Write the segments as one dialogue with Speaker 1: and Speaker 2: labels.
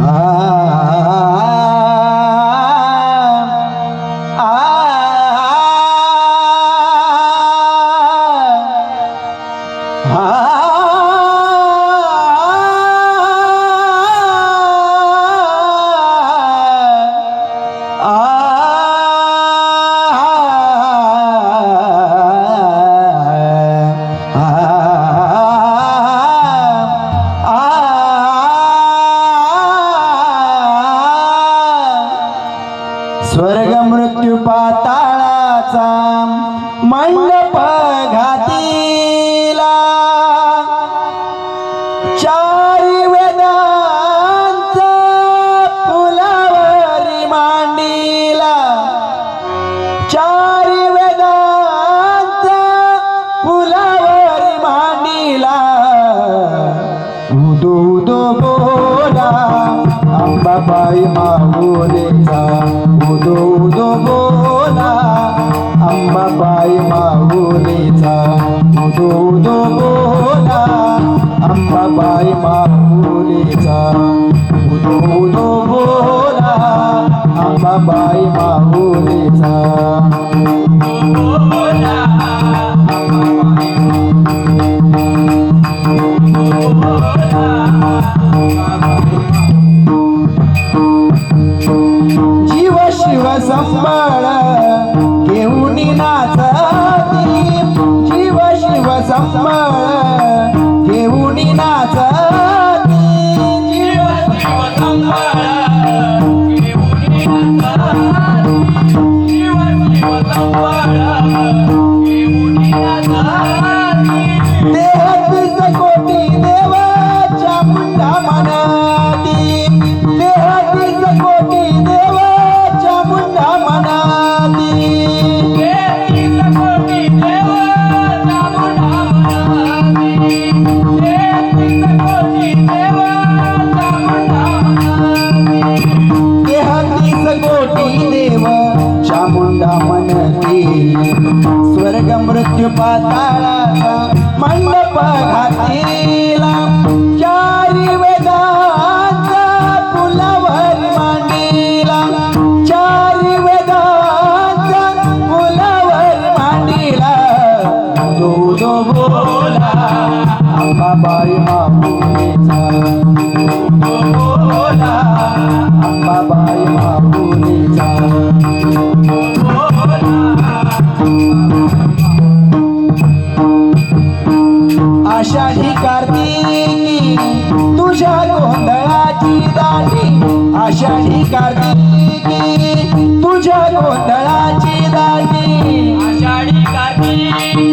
Speaker 1: स्वर्ग घातीला चारी वेदांचा फुलावरी मांडीला चारी वेदांचा फुलावरी मांडीला. उदो उदो बोला अंबाबाई माहुलेचा उदो उदो बोला उदो बोला अंबाबाई माहुलेचा. उदो बोला अंबाबाई माहुलेचा. जीव शिव संबळ घेऊन जीव शिव संबळ घेऊन कोटी देव चामुंडा मनती स्वर्ग मृत्यू पाताळाचा मंडप घातीला चारी वेदांचा फुलावर मांडीला चारी वेदांचा फुलावर मांडीला बोला आषाढी कार्तिकी तुझ्या गोंधळाची दाटी. आषाढी कार्तिकी तुझ्या गोंधळाची दाटी.
Speaker 2: आषाढी कार्तिकी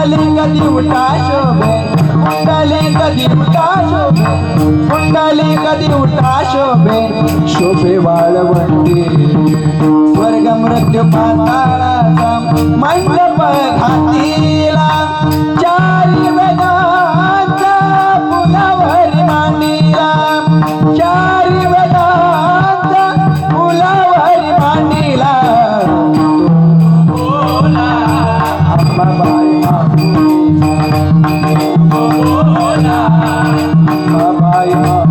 Speaker 1: पुंडलिक दिवटा शोभे पुंडलिक दिवटा शोभे पुंडलिक दिवटा शोभे.
Speaker 2: शोभे
Speaker 1: वाळवंडी स्वर्ग मृत्यू पाताळाचा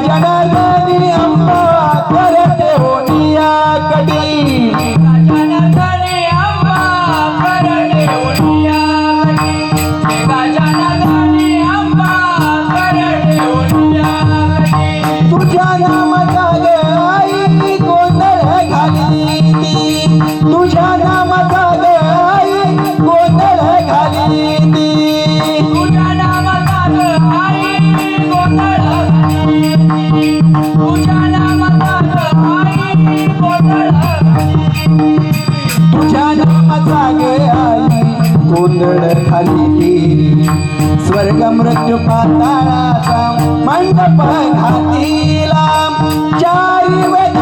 Speaker 1: Yeah, na na. गोंधळ खाली. स्वर्ग मृत्यू पाताळाचा मंडप घातीला. चारी वेद